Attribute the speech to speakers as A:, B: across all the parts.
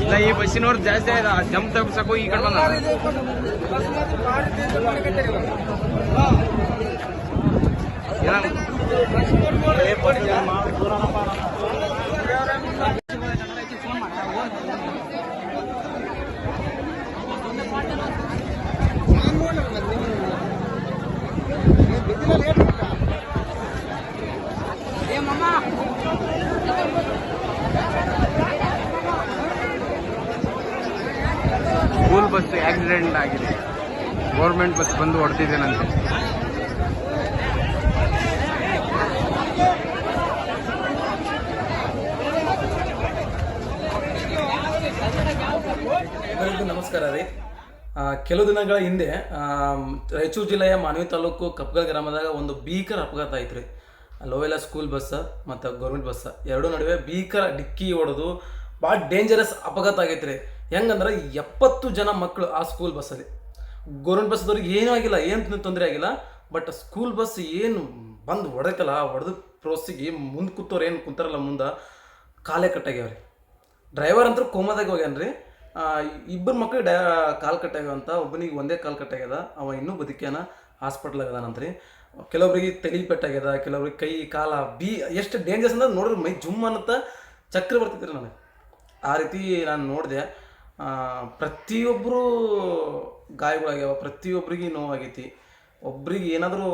A: ಇಲ್ಲ ಈ ಬಸ್ಸಿನವ್ರು ಜಾಸ್ತಿ ಆಯ್ತು ಜಂಪ್ ತಪ್ಸಕ್ಕೂ ಈ ಕಡೆ ಬಂದ ಸ್ಕೂಲ್ ಗೌರ್ಮೆಂಟ್ ಬಸ್ ಬಂದು ಹೊಡೆದಿದ್ದೇನಂತೆ.
B: ಎಲ್ಲರಿಗೂ ನಮಸ್ಕಾರ ರೀ. ಕೆಲವು ದಿನಗಳ ಹಿಂದೆ ರಾಯಚೂರು ಜಿಲ್ಲೆಯ ಮಾನವಿ ತಾಲೂಕು ಕಪ್ಗಲ್ ಗ್ರಾಮದಾಗ ಒಂದು ಭೀಕರ ಅಪಘಾತ ಆಯ್ತು ರೀ ಲೋವೆಲ್ಲ ಸ್ಕೂಲ್ ಬಸ್ ಮತ್ತು ಗೌರ್ಮೆಂಟ್ ಬಸ್, ಎರಡೂ ನಡುವೆ ಭೀಕರ ಡಿಕ್ಕಿ ಹೊಡೆದು ಭಾಳ ಡೇಂಜರಸ್ ಅಪಘಾತ ಆಗೈತೆ ರೀ ಹೆಂಗಂದ್ರೆ ಎಪ್ಪತ್ತು ಜನ ಮಕ್ಕಳು ಆ ಸ್ಕೂಲ್ ಬಸ್ಸಲ್ಲಿ. ಗೌರ್ಮೆಂಟ್ ಬಸ್ದವ್ರಿಗೆ ಏನೂ ಆಗಿಲ್ಲ, ಏನು ತೊಂದರೆ ಆಗಿಲ್ಲ. ಬಟ್ ಸ್ಕೂಲ್ ಬಸ್ ಏನು ಬಂದು ಹೊಡೆತಲ್ಲ ಹೊಡೆದು ಪ್ರೋಸಿಗೆ ಮುಂದೆ ಕೂತವ್ರು ಏನು ಕುಂತಾರಲ್ಲ ಮುಂದೆ, ಕಾಲೇ ಕಟ್ಟಾಗ್ಯಾವ್ರಿ. ಡ್ರೈವರ್ ಅಂತೂ ಕೋಮದಾಗ ಹೋಗ್ಯಾನ್ರಿ. ಇಬ್ಬರು ಮಕ್ಳು ಡೈ ಕಾಲು ಕಟ್ಟಾಗ್ಯಾವಂತ, ಒಬ್ಬನಿಗೆ ಒಂದೇ ಕಾಲು ಕಟ್ಟಾಗ್ಯದ, ಅವ ಇನ್ನೂ ಬದುಕ್ಯಾನ ಹಾಸ್ಪಿಟ್ಲಾಗ ಅದಾನಂತ್ರಿ. ಕೆಲವೊಬ್ರಿಗೆ ತಲೆ ಪೆಟ್ಟಾಗ್ಯದ, ಕೆಲವೊಬ್ರಿಗೆ ಕೈ, ಕಾಲ, ಬಿ, ಎಷ್ಟು ಡೇಂಜರ್ಸ್ ಅಂದ್ರೆ ನೋಡಿದ್ರೆ ಮೈ ಜುಮ್ ಅನ್ನತ್ತ ಚಕ್ರ ಬರ್ತಿದ್ರು ನನಗೆ. ಆ ರೀತಿ ನಾನು ನೋಡಿದೆ. ಪ್ರತಿಯೊಬ್ಬರು ಗಾಯಗಳಾಗ್ಯಾವ ಪ್ರತಿಯೊಬ್ಬರಿಗೆ ನೋವಾಗೈತಿ ಒಬ್ರಿಗೆ ಏನಾದರೂ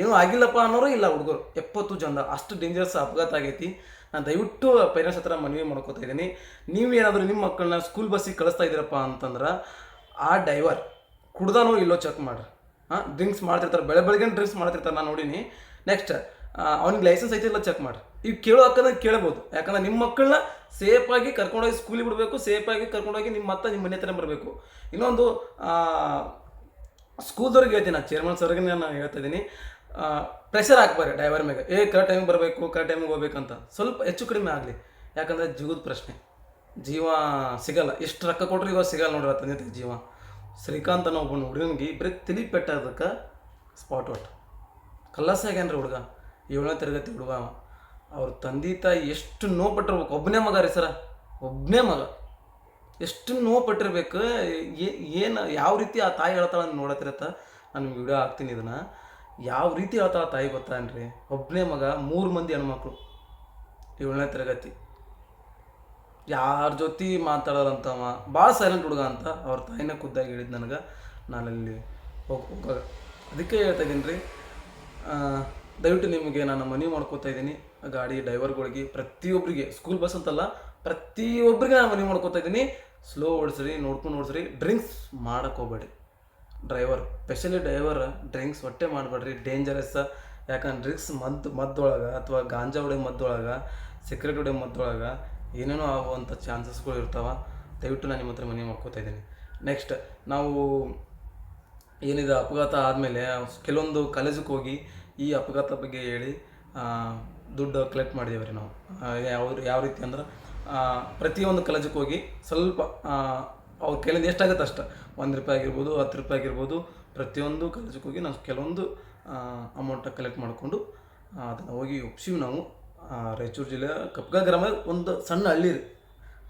B: ಏನೂ ಆಗಿಲ್ಲಪ್ಪ ಅನ್ನೋರು ಇಲ್ಲ ಹುಡುಗರು. ಎಪ್ಪತ್ತು ಜನ ಅಷ್ಟು ಡೇಂಜರಸ್ ಅಪಘಾತ ಆಗೈತಿ. ನಾನು ದಯವಿಟ್ಟು ಪೇರೆಂಟ್ಸ್ ಹತ್ರ ಮನವಿ ಮಾಡ್ಕೋತಾ ಇದ್ದೀನಿ. ನೀವು ಏನಾದರೂ ನಿಮ್ಮ ಮಕ್ಕಳನ್ನ ಸ್ಕೂಲ್ ಬಸ್ಸಿಗೆ ಕಳಿಸ್ತಾ ಇದ್ದೀರಪ್ಪ ಅಂತಂದ್ರೆ ಆ ಡೈವರ್ ಕುಡ್ದಾನೋ ಇಲ್ಲೋ ಚೆಕ್ ಮಾಡ್ರಿ. ಹಾಂ ಡ್ರಿಂಕ್ಸ್ ಮಾಡ್ತಿರ್ತಾರೆ, ಬೆಳೆ ಬೆಳಗ್ಗೆ ಡ್ರಿಂಕ್ಸ್ ಮಾಡ್ತಿರ್ತಾರೆ, ನಾನು ನೋಡೀನಿ. ನೆಕ್ಸ್ಟ್ ಅವ್ನಿಗೆ ಲೈಸೆನ್ಸ್ ಐತಿ ಇಲ್ಲ ಚೆಕ್ ಮಾಡಿ ಈಗ ಕೇಳೋ ಹಾಕದ ಕೇಳ್ಬೋದು. ಯಾಕಂದ್ರೆ ನಿಮ್ಮ ಮಕ್ಕಳನ್ನ ಸೇಫಾಗಿ ಕರ್ಕೊಂಡೋಗಿ ಸ್ಕೂಲಿಗೆ ಬಿಡಬೇಕು ಸೇಫಾಗಿ ಕರ್ಕೊಂಡೋಗಿ ನಿಮ್ಮ ಮತ್ತೆ ನಿಮ್ಮ ಮನೆ ಹತ್ರ ಬರಬೇಕು. ಇನ್ನೊಂದು ಸ್ಕೂಲ್ದವ್ರಿಗೆ ಹೇಳ್ತೀನಿ ನಾನು ಚೇರ್ಮನ್ ಸರ್ಗೆ ನಾನು ಹೇಳ್ತಾ ಇದ್ದೀನಿ. ಪ್ರೆಷರ್ ಹಾಕ್ಬಾರಿ ಡ್ರೈವರ್ ಮೇಲೆ. ಏ ಕರೆಕ್ಟ್ ಟೈಮಿಗೆ ಬರಬೇಕು ಕರೆಕ್ಟ್ ಟೈಮಿಗೆ ಹೋಗ್ಬೇಕಂತ ಸ್ವಲ್ಪ ಹೆಚ್ಚು ಕಡಿಮೆ ಆಗಲಿ. ಯಾಕಂದರೆ ಜೀವದ ಪ್ರಶ್ನೆ. ಜೀವ ಸಿಗಲ್ಲ. ಎಷ್ಟು ರೊಕ್ಕ ಕೊಟ್ಟರು ಇವಾಗ ಸಿಗಲ್ಲ ನೋಡ್ರಿ ತಂದೆ ಜೀವ. ಶ್ರೀಕಾಂತ್ ಅನ್ನೋ ಒಬ್ಬನ ಹುಡುಗನಿಗೆ ಬರೀ ತಿಳಿ ಪೆಟ್ಟಾದಕ್ಕೆ ಸ್ಪಾಟ್ ಔಟ್ ಕಲ್ಲಸ ಆಗ್ಯಾನ್ರಿ ಹುಡುಗ. ಏಳನೇ ತರಗತಿ ಹುಡುಗ. ಅವ್ರ ತಂದೆ ತಾಯಿ ಎಷ್ಟು ನೋವು ಪಟ್ಟಿರ್ಬೇಕು. ಒಬ್ಬನೇ ಮಗ ರೀ ಸರ. ಒಬ್ಬನೇ ಮಗ. ಎಷ್ಟು ನೋವು ಪಟ್ಟಿರ್ಬೇಕು. ಏನು, ಯಾವ ರೀತಿ ಆ ತಾಯಿ ಹೇಳ್ತಾಳೆ ಅಂತ ನೋಡತ್ತಿರತ್ತ. ನಾನು ವಿಡಿಯೋ ಹಾಕ್ತೀನಿ ಇದನ್ನು. ಯಾವ ರೀತಿ ಹೇಳ್ತಾಳ ತಾಯಿ ಗೊತ್ತಾನ್ರಿ ಒಬ್ಬನೇ ಮಗ, ಮೂರು ಮಂದಿ ಹೆಣ್ಮಕ್ಳು. ಏಳನೇ ತರಗತಿ. ಯಾರ ಜೊತೆ ಮಾತಾಡೋದಂತವ ಭಾಳ ಸೈಲೆಂಟ್ ಹುಡುಗ ಅಂತ ಅವ್ರ ತಾಯಿನ ಖುದ್ದಾಗಿ ಹೇಳಿದ್ ನನಗೆ ನಾನಲ್ಲಿ ಹೋಗಿ ಹೋಗಾಗ ಅದಕ್ಕೆ ಹೇಳ್ತಾ ಇದ್ದೀನಿ ರೀ. ದಯವಿಟ್ಟು ನಿಮಗೆ ನಾನು ಮನವಿ ಮಾಡ್ಕೋತಾ ಇದ್ದೀನಿ. ಗಾಡಿ ಡ್ರೈವರ್ಗಳಿಗೆ ಪ್ರತಿಯೊಬ್ಬರಿಗೆ ಸ್ಕೂಲ್ ಬಸ್ ಅಂತಲ್ಲ ಪ್ರತಿಯೊಬ್ಬರಿಗೆ ನಾನು ಮನವಿ ಮಾಡ್ಕೋತಾ ಇದ್ದೀನಿ. ಸ್ಲೋ ಓಡಿಸ್ರಿ, ನೋಡ್ಕೊಂಡು ಓಡಿಸ್ರಿ ಡ್ರಿಂಕ್ಸ್ ಮಾಡಕ್ಕೆ ಹೋಗ್ಬೇಡಿ ಡ್ರೈವರ್ ಸ್ಪೆಷಲಿ ಡ್ರೈವರ್ ಡ್ರಿಂಕ್ಸ್ ಹೊಟ್ಟೆ ಮಾಡಬೇಡ್ರಿ ಡೇಂಜರಸ್ ಯಾಕಂದ್ರೆ ಡ್ರಿಂಕ್ಸ್ ಮದ್ದು, ಮದ್ದೊಳಗೆ ಅಥವಾ ಗಾಂಜಾ ಹೊಡೆ ಮದ್ದೊಳಗೆ ಸಿಕ್ರೆಟ್ ಹೊಡೆ ಮದ್ದೊಳಗೆ ಏನೇನೋ ಆಗುವಂಥ ಚಾನ್ಸಸ್ಗಳು ಇರ್ತಾವೆ. ದಯವಿಟ್ಟು ನಾನು ನಿಮ್ಮ ಹತ್ರ ಮನೆ ಮಾಡ್ಕೋತಾ ಇದ್ದೀನಿ. ನೆಕ್ಸ್ಟ್ ನಾವು ಏನಿದೆ ಅಪಘಾತ ಆದಮೇಲೆ, ಕೆಲವೊಂದು ಕಾಲೇಜಿಗೆ ಹೋಗಿ ಈ ಅಪಘಾತ ಬಗ್ಗೆ ಹೇಳಿ ದುಡ್ಡು ಕಲೆಕ್ಟ್ ಮಾಡಿದ್ದೇವೆ ರೀ ನಾವು ಯಾವ ಯಾವ ರೀತಿ ಅಂದ್ರೆ ಪ್ರತಿಯೊಂದು ಕಾಲೇಜಿಗೆ ಹೋಗಿ ಸ್ವಲ್ಪ ಅವ್ರ ಕೈಲಿಂದ ಎಷ್ಟಾಗುತ್ತೆ ಅಷ್ಟು. ಒಂದು ರೂಪಾಯಿ ಆಗಿರ್ಬೋದು, ಹತ್ತು ರೂಪಾಯಿ ಆಗಿರ್ಬೋದು, ಪ್ರತಿಯೊಂದು ಕಾಲೇಜಿಗೆ ಹೋಗಿ ನಾವು ಕೆಲವೊಂದು ಅಮೌಂಟ ಕಲೆಕ್ಟ್ ಮಾಡಿಕೊಂಡು ಅದನ್ನು ಹೋಗಿ ಒಪ್ಸೀವಿ ನಾವು. ರಾಯಚೂರು ಜಿಲ್ಲೆ, ಕಪ್ಕಳ ಗ್ರಾಮ ಒಂದು ಸಣ್ಣ ಹಳ್ಳಿ ರೀ.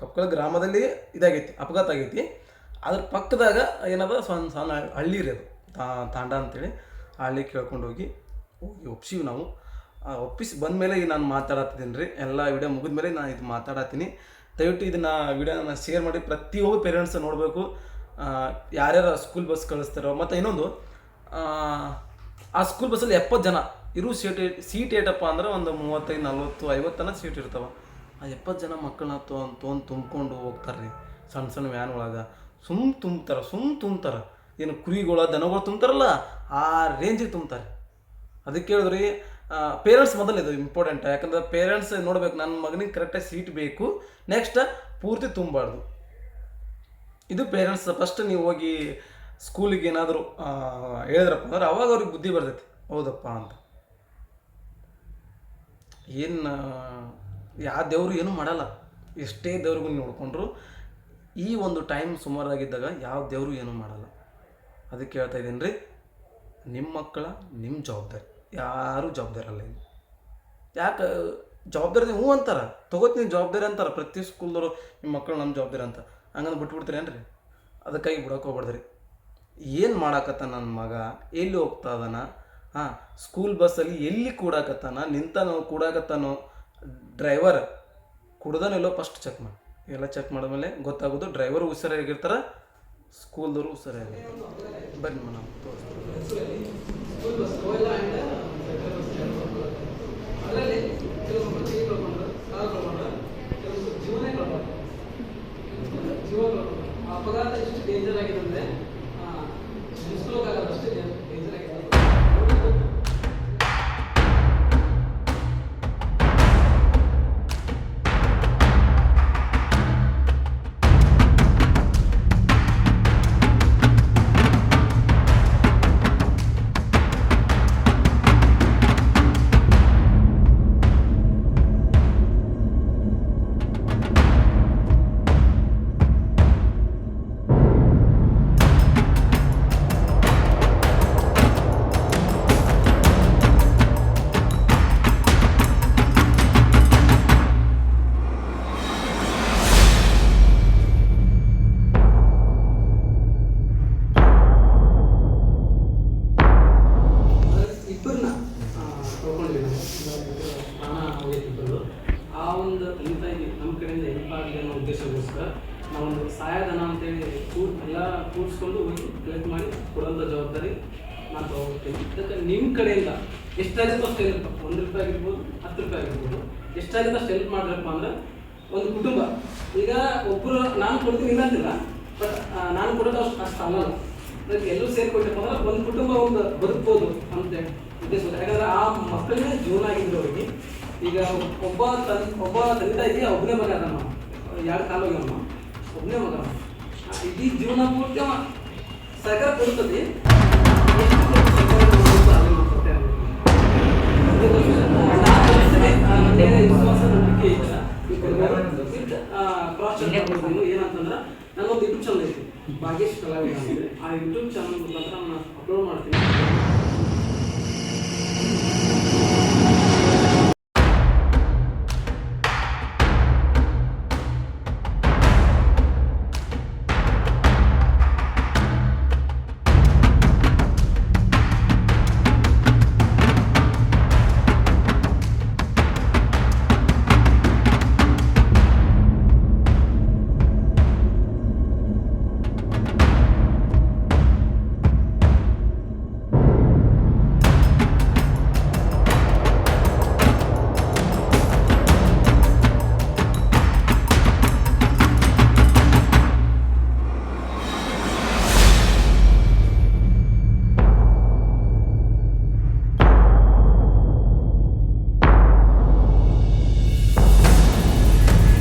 B: ಕಪ್ಕಳ ಗ್ರಾಮದಲ್ಲಿ ಇದಾಗೈತಿ, ಅಪಘಾತ ಆಗೈತಿ. ಅದ್ರ ಪಕ್ಕದಾಗ ಏನದ ಸಣ್ಣ ಸಣ್ಣ ಹಳ್ಳಿ ರೀ ಅದು. ತಾಂಡ ಅಂತೇಳಿ ಹಳ್ಳಿ ಕೇಳ್ಕೊಂಡು ಹೋಗಿ ಹೋಗಿ ಒಪ್ಸಿವಿ ನಾವು. ಒಪ್ಪಿಸಿ ಬಂದಮೇಲೆ ಈಗ ನಾನು ಮಾತಾಡತ್ತಿದ್ದೀನಿ ರೀ. ಎಲ್ಲ ವಿಡಿಯೋ ಮುಗಿದ್ಮೇಲೆ ನಾನು ಇದು ಮಾತಾಡತ್ತೀನಿ. ದಯವಿಟ್ಟು ಇದನ್ನು ವಿಡಿಯೋನ ಶೇರ್ ಮಾಡಿ ಪ್ರತಿಯೊಬ್ಬ ಪೇರೆಂಟ್ಸ್ ನೋಡಬೇಕು. ಯಾರ್ಯಾರು ಸ್ಕೂಲ್ ಬಸ್ ಕಳಿಸ್ತಾರೋ. ಮತ್ತು ಇನ್ನೊಂದು ಆ, ಸ್ಕೂಲ್ ಬಸ್ಸಲ್ಲಿ ಎಪ್ಪತ್ತು ಜನ ಇರು ಸೀಟ್ ಸೀಟ್ ಏಟಪ್ಪ ಅಂದ್ರೆ ಒಂದು ಮೂವತ್ತೈದು ನಲ್ವತ್ತು ಐವತ್ತನ ಸೀಟ್ ಇರ್ತಾವೆ. ಆ ಎಪ್ಪತ್ತು ಜನ ಮಕ್ಕಳನ್ನ ತೊಗೊಂಡು ತುಂಬ್ಕೊಂಡು ಹೋಗ್ತಾರೆ ರೀ. ಸಣ್ಣ ಸಣ್ಣ ವ್ಯಾನ್ ಒಳಗೆ. ಸುಮ್ ತುಂಬ್ತಾರೆ ಸುಮ್ ತುಂಬ್ತಾರೆ. ಏನು ಕುರಿಗಳ ದನಗಳು ತುಂಬ್ತಾರಲ್ಲ ಆ ರೇಂಜಿಗೆ ತುಂಬ್ತಾರೆ. ಅದಕ್ಕೆ ಹೇಳಿದ್ರಿ ಪೇರೆಂಟ್ಸ್ ಮೊದಲು ಇದು ಇಂಪಾರ್ಟೆಂಟ್ ಯಾಕಂದ್ರೆ ಪೇರೆಂಟ್ಸ್ ನೋಡ್ಬೇಕು, ನನ್ನ ಮಗನಿಗೆ ಕರೆಕ್ಟಾಗಿ ಸೀಟ್ ಬೇಕು. ನೆಕ್ಸ್ಟ್ ಪೂರ್ತಿ ತುಂಬಬಾರ್ದು ಇದು ಪೇರೆಂಟ್ಸ್ ಫಸ್ಟ್ ನೀವು ಹೋಗಿ ಸ್ಕೂಲಿಗೆ ಏನಾದರೂ ಹೇಳಿದ್ರಪ್ಪ ಅಂದ್ರೆ ಅವಾಗ ಅವ್ರಿಗೆ ಬುದ್ಧಿ ಬರ್ತೈತಿ. ಹೌದಪ್ಪ ಅಂತ. ಏನು ಯಾವ ದೇವರು ಏನೂ ಮಾಡಲ್ಲ. ಎಷ್ಟೇ ದೇವ್ರಿಗೂ ನೋಡಿಕೊಂಡ್ರು, ಈ ಒಂದು ಟೈಮ್ ಸುಮಾರಾಗಿದ್ದಾಗ ಯಾವ ದೇವರು ಏನೂ ಮಾಡಲ್ಲ. ಅದಕ್ಕೆ ಹೇಳ್ತಾ ಇದ್ದೀನಿ ರೀ ನಿಮ್ಮ ಮಕ್ಕಳ ನಿಮ್ಮ ಜವಾಬ್ದಾರಿ. ಯಾರೂ ಜವಾಬ್ದಾರಿ ಅಲ್ಲ ಇಲ್ಲಿ ಯಾಕೆ ಜವಾಬ್ದಾರಿ ಹ್ಞೂ ಅಂತಾರ. ತಗೋತೀನಿ ಜವಾಬ್ದಾರಿ ಅಂತಾರ. ಪ್ರತಿ ಸ್ಕೂಲ್ದವರು ನಿಮ್ಮ ಮಕ್ಕಳು ನಮ್ಮ ಜವಾಬ್ದಾರಿ ಅಂತ. ಹಂಗಂದು ಬಿಟ್ಬಿಡ್ತೀರಿ ಏನ್ರಿ? ಅದಕ್ಕಾಗಿ ಬಿಡೋಕೆ ಹೋಗ್ಬಾರ್ದ್ರಿ ಏನು ಮಾಡಾಕತ್ತ ನನ್ನ ಮಗ? ಎಲ್ಲಿ ಹೋಗ್ತಾ ಇದಾನ? ಹಾಂ, ಸ್ಕೂಲ್ ಬಸ್ಸಲ್ಲಿ ಎಲ್ಲಿ ಕೂಡಾಕತ್ತಾನ? ನಿಂತಾನೋ ಕೂಡಾಕತ್ತಾನೋ? ಡ್ರೈವರ್ ಕುಡ್ದಾನಿಲ್ಲೋ ಫಸ್ಟ್ ಚೆಕ್ ಮಾಡಿ. ಎಲ್ಲ ಚೆಕ್ ಮಾಡಿದ್ಮೇಲೆ ಗೊತ್ತಾಗೋದು ಡ್ರೈವರ್ ಹುಷಾರಾಗಿರ್ತಾರ, ಸ್ಕೂಲ್ದವರು ಹುಷಾರಾಗಿರ್ತಾರೆ. ಬನ್ನಿ ನಾವು ಅಪಘಾತ ಎಷ್ಟು ಡೇಂಜರ್ ಆಗಿದೆ ಎಲ್ಲ ಕೂಡಿಸ್ಕೊಂಡು ಹೋಗಿ ಕಲೆಕ್ಟ್ ಮಾಡಿ ಕೊಡೋಂಥ ಜವಾಬ್ದಾರಿ ನಾನು ತಗೋತೀನಿ ಯಾಕಂದ್ರೆ ನಿಮ್ಮ ಕಡೆಯಿಂದ ಎಷ್ಟಾಗುತ್ತೋ ಅಷ್ಟು ಹೆಲ್ಪ್ ಒಂದು ರೂಪಾಯಿ ಆಗಿರ್ಬೋದು, ಹತ್ತು ರೂಪಾಯಿ ಆಗಿರ್ಬೋದು. ಎಷ್ಟಾಗುತ್ತೋ ಅಷ್ಟು ಹೆಲ್ಪ್ ಮಾಡಿದ್ರಪ್ಪ ಅಂದ್ರೆ ಒಂದು ಕುಟುಂಬ. ಈಗ ಒಬ್ಬರು ನಾನು ಕೊಡ್ತೀನಿ ಇಲ್ಲಂತಿಲ್ಲ ಬಟ್ ನಾನು ಕೊಡೋದು ಅಷ್ಟು ಅಷ್ಟು ಅಲ್ಲ. ಅದಕ್ಕೆ ಎಲ್ಲರೂ ಸೇರ್ಕೊಟ್ಟಪ್ಪ ಅಂದ್ರೆ ಒಂದು ಕುಟುಂಬ ಒಂದು ಬದುಕ್ಬೋದು ಅಂತ ಉದ್ದೇಶ ಯಾಕಂದ್ರೆ ಆ ಮಕ್ಕಳೇ ಜೀವನ ಆಗಿದ್ರು ಅವರಿಗೆ ಈಗ ಒಬ್ಬ ತನ್ ಒಬ್ಬ ತಂದೆ ತಾಯಿಗೆ ಒಬ್ಬನೇ ಮಗ ಅದಮ್ಮ ಎರಡು ಕಾಲು ಅಮ್ಮ? ಒಬ್ಬನೇ ಮಗ ಇಡೀ ಜೀವನ ಪೂರ್ತಿ ಅವ ಸರ್ಕಾರ ಕೊಡ್ತದೆ ವಿಶ್ವಾಸ ನಂಬಿಕೆ ಇಲ್ಲ. ಏನಂತಂದ್ರೆ ನನ್ನೊಂದು ಯೂಟ್ಯೂಬ್ ಚಾನಲ್ ಐತಿ ಭಾಗ್ಯೇಶ್ ಕಲಾವಿದ ಆ ಯೂಟ್ಯೂಬ್ ಚಾನಲ್ ಮುಖಾಂತರ ನಾನು ಅಪ್ಲೋಡ್ ಮಾಡ್ತೀನಿ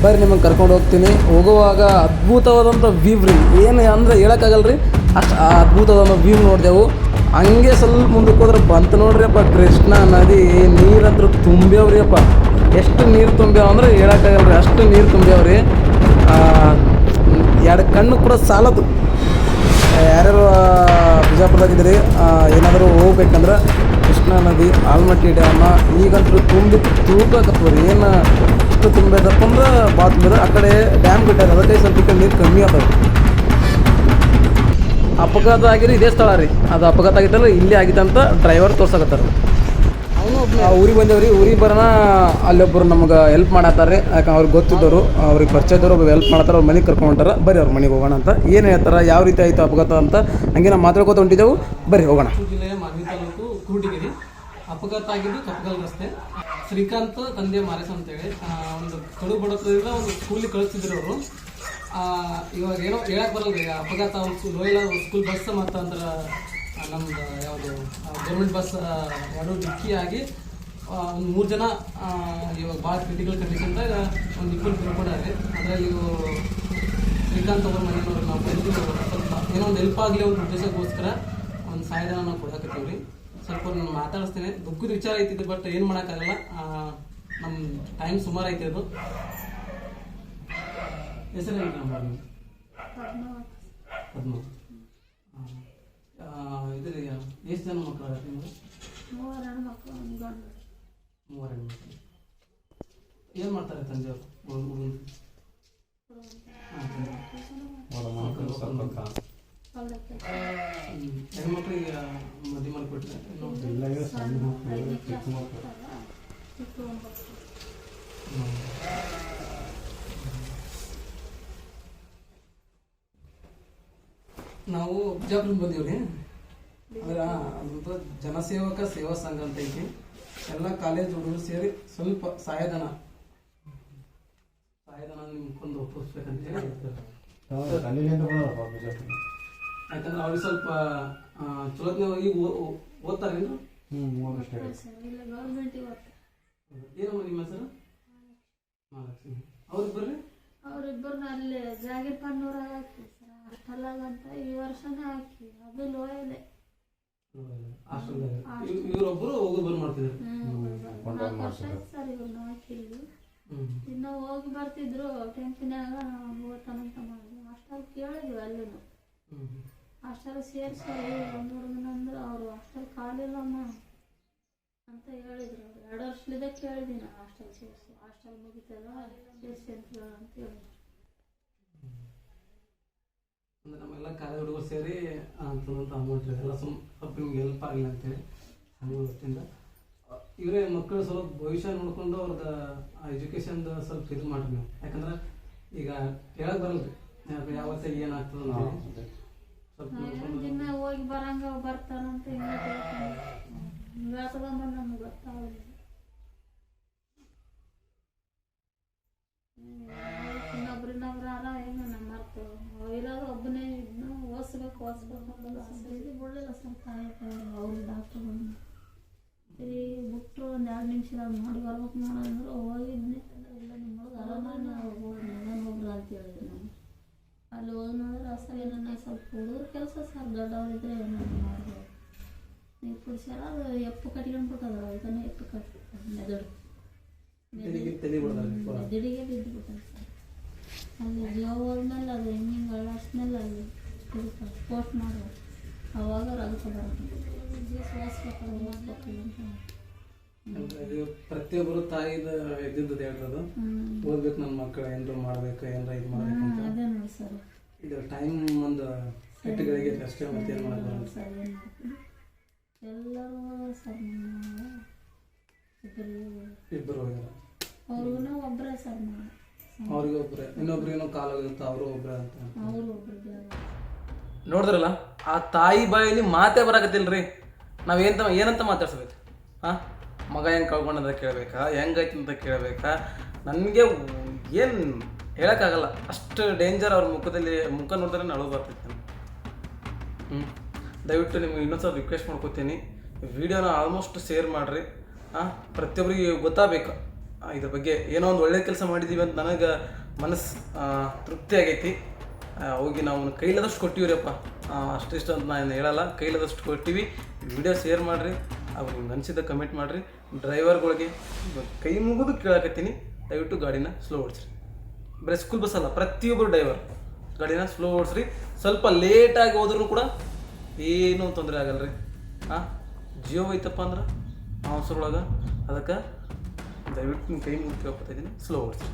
C: ಬರ್ರಿ ನಿಮಗೆ ಕರ್ಕೊಂಡು ಹೋಗ್ತೀನಿ. ಹೋಗುವಾಗ ಅದ್ಭುತವಾದಂಥ ವ್ಯೂ ರೀ. ಏನು ಅಂದರೆ ಹೇಳೋಕ್ಕಾಗಲ್ಲ ರೀ ಅಷ್ಟು ಆ ಅದ್ಭುತವಾದ ವ್ಯೂ ನೋಡಿದೆವು. ಹಂಗೆ ಸ್ವಲ್ಪ ಮುಂದಕ್ಕೆ ಹೋದ್ರೆ ಬಂತು ನೋಡ್ರಿಯಪ್ಪ ಕೃಷ್ಣ ನದಿ ನೀರಂದ್ರೆ ತುಂಬ್ಯಾವ್ರಿಯಪ್ಪ ಎಷ್ಟು ನೀರು ತುಂಬ್ಯಾವ ಅಂದ್ರೆ ಹೇಳೋಕ್ಕಾಗಲ್ಲ ರೀ ಅಷ್ಟು ನೀರು ತುಂಬ್ಯಾವ್ರಿ. ಎರಡು ಕಣ್ಣು ಕೂಡ ಸಾಲದು. ಯಾರ್ಯಾರು ಬಿಜಾಪುರದಾಗಿದ್ದೀರಿ ಏನಾದರೂ ಹೋಗ್ಬೇಕಂದ್ರೆ ಕೃಷ್ಣಾ ನದಿ, ಆಲ್ಮಟ್ಟಿ ಡ್ಯಾಮ, ಈಗಂತೂ ತುಂಬಿ ತೂಕ ಏನು ಎಷ್ಟು ತುಂಬಬೇಕಪ್ಪ ಅಂದ್ರೆ ಭಾಳ ಮೇಲೆ ಆ ಕಡೆ ಡ್ಯಾಮ್ ಕಟ್ಟಾರ ಅದಕ್ಕೆ ಸ್ವಲ್ಪ ಈ ಕಡೆ ನೀರು ಕಮ್ಮಿ ಆಗ್ತದೆ ಅಪಘಾತ ಆಗಿರಿ ಇದೇ ಸ್ಥಳ ರೀ. ಅದು ಅಪಘಾತ ಆಗಿತ್ತಲ್ಲ ಇಲ್ಲೇ ಆಗಿತ್ತಂತ ಡ್ರೈವರ್ ತೋರ್ಸಕತ್ತಾರ. ಊರಿಗೆ ಬಂದೇವ್ರಿ ಊರಿಗೆ ಬರೋಣ ಅಲ್ಲೊಬ್ಬರು ನಮ್ಗೆ ಹೆಲ್ಪ್ ಮಾಡತ್ತಾರೆ ಯಾಕೆ ಅವ್ರಿಗೆ ಗೊತ್ತಿದ್ದವರು ಅವ್ರಿಗೆ ಪರಿಚಯದವರು ಒಬ್ಬ ಹೆಲ್ಪ್ ಮಾಡತ್ತಾರ ಅವ್ರ ಮನೆಗೆ ಕರ್ಕೊಂಡು ಹೊಂಟಾರ ಬರ್ರಿ ಅವ್ರ ಮನೆಗೆ ಹೋಗೋಣ ಅಂತ. ಏನು ಹೇಳ್ತಾರೆ ಯಾವ ರೀತಿ ಆಯಿತು ಅಪಘಾತ ಅಂತ ಹಂಗೆ ನಾವು ಮಾತಾಡ್ಕೋತ ಹೊಂಟಿದ್ದೆವು ಬರ್ರಿ ಹೋಗೋಣ.
B: ಜಿಲ್ಲೆಯ ತಾಲೂಕು ಅಪಘಾತ ಆಗಿದ್ದು ಕಪ್ಪಗಲ್ ರಸ್ತೆ. ಶ್ರೀಕಾಂತ್ ತಂದೆ ಮಾರೇಶ್ ಅಂತೇಳಿ. ಒಂದು ಕಡು ಬಡತದಿಂದ ಒಂದು ಸ್ಕೂಲಿಗೆ ಕಳಿಸ್ತಿದ್ರು ಅವರು. ಇವಾಗ ಏನೋ ಹೇಳಕ್ ಬರಲ್ಲ ಈಗ ಅಪಘಾತ, ಒಂದು ಲೋಯಲ ಸ್ಕೂಲ್ ಬಸ್ ಮತ್ತು ಅಂದ್ರೆ ನಮ್ದು ಯಾವುದು ಗೌರ್ಮೆಂಟ್ ಬಸ್ ಎರಡು ಡಿಕ್ಕಿ ಆಗಿ ಒಂದು ಮೂರು ಜನ ಇವಾಗ ಭಾಳ ಕ್ರಿಟಿಕಲ್ ಕಂಡೀಷನ್ದಾಗ ಒಂದು ಇಬ್ಬರು ತಿಳ್ಕೊಂಡಾರೆ. ಅದರಲ್ಲಿ ಶ್ರೀಕಾಂತ್ ಅವ್ರ ಮನೆಯವರು, ನಾವು ಬಂದು ಸ್ವಲ್ಪ ಏನೋ ಒಂದು ಹೆಲ್ಪ್ ಆಗಲಿ ಅವ್ರ ಉದ್ದೇಶಕ್ಕೋಸ್ಕರ, ಒಂದು ಸಹಾಯಧನ ನಾವು ರೀ ಸ್ವಲ್ಪ ನಾನು ಮಾತಾಡಿಸ್ತೇನೆ. ದುಃಖದ ವಿಚಾರ ಐತಿದ್ದು ಬಟ್ ಏನು ಮಾಡೋಕ್ಕಾಗಲ್ಲ. ನಮ್ಮ ಟೈಮ್ ಸುಮಾರು ಐತೆ ಅದು. ಹೆಸರು ಏನು ನಮ್ಮ ಪದ್ಮ ಇದ್ರಿ ಎಷ್ಟು ಜನ ಮಕ್ಕಳು ನಿಮ್ಗೆ
D: ಮೂವರು ಹೆಣ್ಮಕ್ಳು
B: ಏನು ಮಾಡ್ತಾರೆ ತಂದೆಯವರು ಹುಡುಗರು? ಹೆಣ್ಮಕ್ಳಿಗೆ
C: ನಾವು ಬಿಜಾಪುರ ಬಂದೀವ್ರಿ. ಅಂದ್ರೆ ಜನಸೇವಕ ಸೇವಾ ಸಂಘ ಅಂತ ಐತಿ. ಎಲ್ಲ ಕಾಲೇಜ್ ಹುಡುಗರು ಸೇರಿ ಸ್ವಲ್ಪ ಸಹಾಯಧನ. ಸಹಾಯಧನ ನಿಮ್ಗೊಂದು ಒಪ್ಪಿಸ್ಬೇಕಂತ ಹೇಳಿ. ಯಾಕಂದ್ರೆ ಅವ್ರಿಗೆ ಸ್ವಲ್ಪ ಆ, ಚಲೋತ್ನಾಗ ಈಗ ಓದ್ತಾರೇನು ಏನಮ್ಮ ನಿಮ್ಮ ಹೆಸರು? ಮಹಾಲಕ್ಷ್ಮಿ
D: ಅವರಿಬ್ಬರನ್ನ ಅಲ್ಲಿ ಜಾಗೀರ್ ಹಾಕಿ ಸರ್ ಈ ವರ್ಷನೇ ಹಾಕಿ ಅದು ಲೋಯಲೆ
C: ಹೋಗಿ ಬಂದ್ ಮಾಡ್ತಿದ್ರು
D: ನಾಲ್ಕು ವರ್ಷ ಆಯ್ತು ಸರ್ ಇವ್ರನ್ನ ಇನ್ನ ಹೋಗಿ ಬರ್ತಿದ್ರು ಟೆಂತ್ನ್ಯಾಗ ಓದ್ತಾನಂತ ಮಾಡಿದ್ವಿ ಅಷ್ಟಾಗಿ ಕೇಳಿದ್ವಿ ಅಲ್ಲಿನೂ.
C: ಹ್ಮ್.
D: ಹಾಸ್ಟೆಲ್ ಸೇರಿಸಿ ಒಂದು ಹುಡುಗನ ಅಂದ್ರೆ ಅವರು ಹಾಸ್ಟೆಲ್ ಕಾಲಿಲ್ಲಮ್ಮ ಅಂತ ಹೇಳಿದ್ರು ಅವ್ರು. ಎರಡು ವರ್ಷದಿಂದ ಕೇಳಿದ್ದೀನಿ ನಾನು ಹಾಸ್ಟೆಲ್ ಸೇರಿಸಿ ಹಾಸ್ಟೆಲ್ ಮುಗಿತದ ಸೇರಿಸಿ ಅಂತ ಹೇಳು ಅಂತ ಹೇಳಿದ್ರು.
C: ಅಂದ್ರೆ ನಮ್ಮೆಲ್ಲ ಕಾಲೇಜ್ ಹುಡುಗರು ಸೇರಿ ಅಂತ ಅಮೌಂಟ್ ಎಲ್ಲ ಸುಮ್ ಸ್ವಲ್ಪ ನಿಮ್ಗೆ ಹೆಲ್ಪ್ ಆಗಲಿ ಅಂತೇಳಿ ಸಂಘ ವತಿಯಿಂದ ಇವರೇ ಮಕ್ಕಳು ಸ್ವಲ್ಪ ಭವಿಷ್ಯ ನೋಡ್ಕೊಂಡು ಅವ್ರದ್ದು ಎಜುಕೇಶನ್ ಸ್ವಲ್ಪ ಇದು ಮಾಡ್ರಿ ನೀವು ಯಾಕಂದ್ರೆ ಈಗ ಹೇಳಕ್ ಬರಲ್ರಿ. ಯಾವತ್ತ ಏನಾಗ್ತದೆ ಅಂತೇಳಿ ಸ್ವಲ್ಪ
D: ನಾ
C: ನೋಡ್ಕೊಂಡು
D: ದಿನ ಹೋಗಿ ಬರಂಗ ಬರ್ತಾರಂತ ಹೇಳ್ತದಂದ್ರೆ ನಮ್ಗೆ ಗೊತ್ತಾಗಲ್ಲ. ಇನ್ನೊಬ್ರು ಇನ್ನೊಬ್ರು ಅರ ಏನು ನಮ್ಮ ಮರ್ತು ಇರೋದು ಒಬ್ಬನೇ ಓದಿಸ್ಬೇಕು ಅನ್ನೋದು ಆಸೆ. ಇದು ಬಿಡಲಿಲ್ಲ ತಾಯಿ ಅವ್ರು ಡಾಕ್ಟ್ರು ಬಂದು ಒಂದು ಎರಡು ನಿಮಿಷದಾಗ ಮಾಡಿ ಬರ್ಬೇಕು ಹೋಗಿ ಹೋಗಿದ್ನಿ. ಇಲ್ಲ ನಿಮ್ಮ ಹುಡುಗ ಆರಾಮ ನಾವು ಹೋಗಿ ಮಗನ ಹೋಗ್ರ ಅಂತ ಹೇಳಿದ್ರು. ನಾನು ಅಲ್ಲಿ ಹೋಗಿ ನೋಡಿದ್ರೆ ಅಸಲಿ ಸ್ವಲ್ಪ ಹುಡುಗರ ಕೆಲಸ ಸರ್ ದೊಡ್ಡವರಿದ್ರೆ ಏನಾದ್ರು ಮಾಡ್ಬೋದು. ನೀವು ಕುಡಿಸ್ಯಾರ ಅದು ಎಪ್ಪು ಕಟ್ಕೊಂಡ್ಬಿಟ್ಟದ ಅದನ್ನು ಎಪ್ಪು ಕಟ್ ಮೆದುಳು.
C: ಮೆದುಳಿಗೆ ತಲೆ ಬಿಡ್ತಾರೆ
D: ಬಿದ್ದು ಬಿಟ್ಟದ ಸರ್. ಅಲ್ಲಿ ಜೀವ ಹೋದ್ಮೇಲೆ ಅದು ಹೆಂಗಿಂಗ್ ಹಿಂಗೆ ಅಳ್ಳಾಡ್ಸ್ಮೇಲೆ ಅಲ್ಲಿ ಪೋಸ್ಟ್ ಮಾಡೋ ಅವಾಗ ಅದಕ್ಕೆ ಬರೋದು ಓದ್ಬೇಕು ಅಂತ.
C: ಪ್ರತಿಯೊಬ್ಬರು ತಾಯಿದ ಇದ್ದಿದ್ದು ಹೇಳ್ರದು ಓದ್ಬೇಕು ನನ್ನ ಮಕ್ಕಳು ಏನ್ರ ಮಾಡ್ಬೇಕು ಏನ್ರ ಇದು ಮಾಡ್ಬೇಕು ಅಂತ.
D: ಸರ್.
C: ಇದು ಟೈಮ್ ಒಂದು ಕೆಟ್ಟಗಳಿಗೆ ಅಷ್ಟೇ ಮತ್ತೆ ಏನು ಮಾಡಕ್ ಬರಲ್ಲ.
D: ಸರ್ ಎಲ್ಲರೂ ಸರ್ ನಮ್ಮ ಇಬ್ಬರು
C: ಹೋಗ್ಯಾರ
D: ಅವ್ರಿಗೂ ಒಬ್ಬರೇ ಸರ್
C: ಅವ್ರಿಗೆ ಒಬ್ರೆ. ಇನ್ನೊಬ್ರಿಗೇನೋ ಕಾಲಾಗುತ್ತೆ ಅವರು ಒಬ್ರೆ ಅಂತ.
B: ನೋಡಿದ್ರಲ್ಲ? ಆ ತಾಯಿ ಬಾಯಲ್ಲಿ ಮಾತೇ ಬರಾಕತ್ತಿಲ್ರಿ. ನಾವೇಂತ ಏನಂತ ಮಾತಾಡ್ಸ್ಬೇಕು? ಹಾಂ ಮಗ ಹೆಂಗೆ ಕಳ್ಕೊಂಡಂತ ಕೇಳಬೇಕಾ? ಹೆಂಗೈತಿ ಅಂತ ಕೇಳಬೇಕಾ? ನನಗೆ ಏನು ಹೇಳೋಕ್ಕಾಗಲ್ಲ. ಅಷ್ಟು ಡೇಂಜರ್ ಅವ್ರ ಮುಖದಲ್ಲಿ, ಮುಖ ನೋಡಿದ್ರೆ ನಳು ಬರ್ತೈತೆ ಹ್ಞೂ ದಯವಿಟ್ಟು ನಿಮ್ಗೆ ಇನ್ನೊಂದು ಸಲ ರಿಕ್ವೆಸ್ಟ್ ಮಾಡ್ಕೋತೀನಿ. ವಿಡಿಯೋನ ಆಲ್ಮೋಸ್ಟ್ ಶೇರ್ ಮಾಡಿರಿ. ಹಾಂ ಪ್ರತಿಯೊಬ್ಬರಿಗೆ ಗೊತ್ತಾಗಬೇಕು. ಇದ್ರ ಬಗ್ಗೆ ಏನೋ ಒಂದು ಒಳ್ಳೆ ಕೆಲಸ ಮಾಡಿದ್ದೀವಿ ಅಂತ ನನಗೆ ಮನಸ್ಸು ತೃಪ್ತಿ ಆಗೈತಿ. ಹೋಗಿ ನಾವು ಕೈಲಾದಷ್ಟು ಕೊಟ್ಟಿವ್ರಿಯಪ್ಪ ಅಷ್ಟಿಷ್ಟು ಅಂತ ನಾನು ಹೇಳಲ್ಲ. ಕೈಲಾದಷ್ಟು ಕೊಟ್ಟಿವಿ. ವಿಡಿಯೋ ಶೇರ್ ಮಾಡಿರಿ. ಅವ್ರು ನಿಮ್ಗೆ ಅನಿಸಿದ ಕಮೆಂಟ್ ಮಾಡಿರಿ. ಡ್ರೈವರ್ಗಳಿಗೆ ಕೈ ಮುಗಿದು ಕೇಳಕತ್ತೀನಿ. ದಯವಿಟ್ಟು ಗಾಡಿನ ಸ್ಲೋ ಓಡಿಸ್ರಿ. ಬರೀ ಸ್ಕೂಲ್ ಬಸ್ ಅಲ್ಲ ಪ್ರತಿಯೊಬ್ಬರು ಡ್ರೈವರ್ ಗಾಡಿನ ಸ್ಲೋ ಓಡಿಸ್ರಿ. ಸ್ವಲ್ಪ ಲೇಟಾಗಿ ಹೋದ್ರೂ ಕೂಡ ಏನೂ ತೊಂದರೆ ಆಗಲ್ಲ ರೀ ಹಾಂ ಜಿಯೋ ಐತಪ್ಪ ಅಂದ್ರೆ ಅವಸರೊಳಗೆ ಅದಕ್ಕೆ ದಯವಿಟ್ಟು ನಿಮ್ಮ ಕೈ ಮುಗಿದು ಕೇಳ್ಕೊತಾ ಇದ್ದೀನಿ ಸ್ಲೋ ಓಡಿಸ್ರಿ.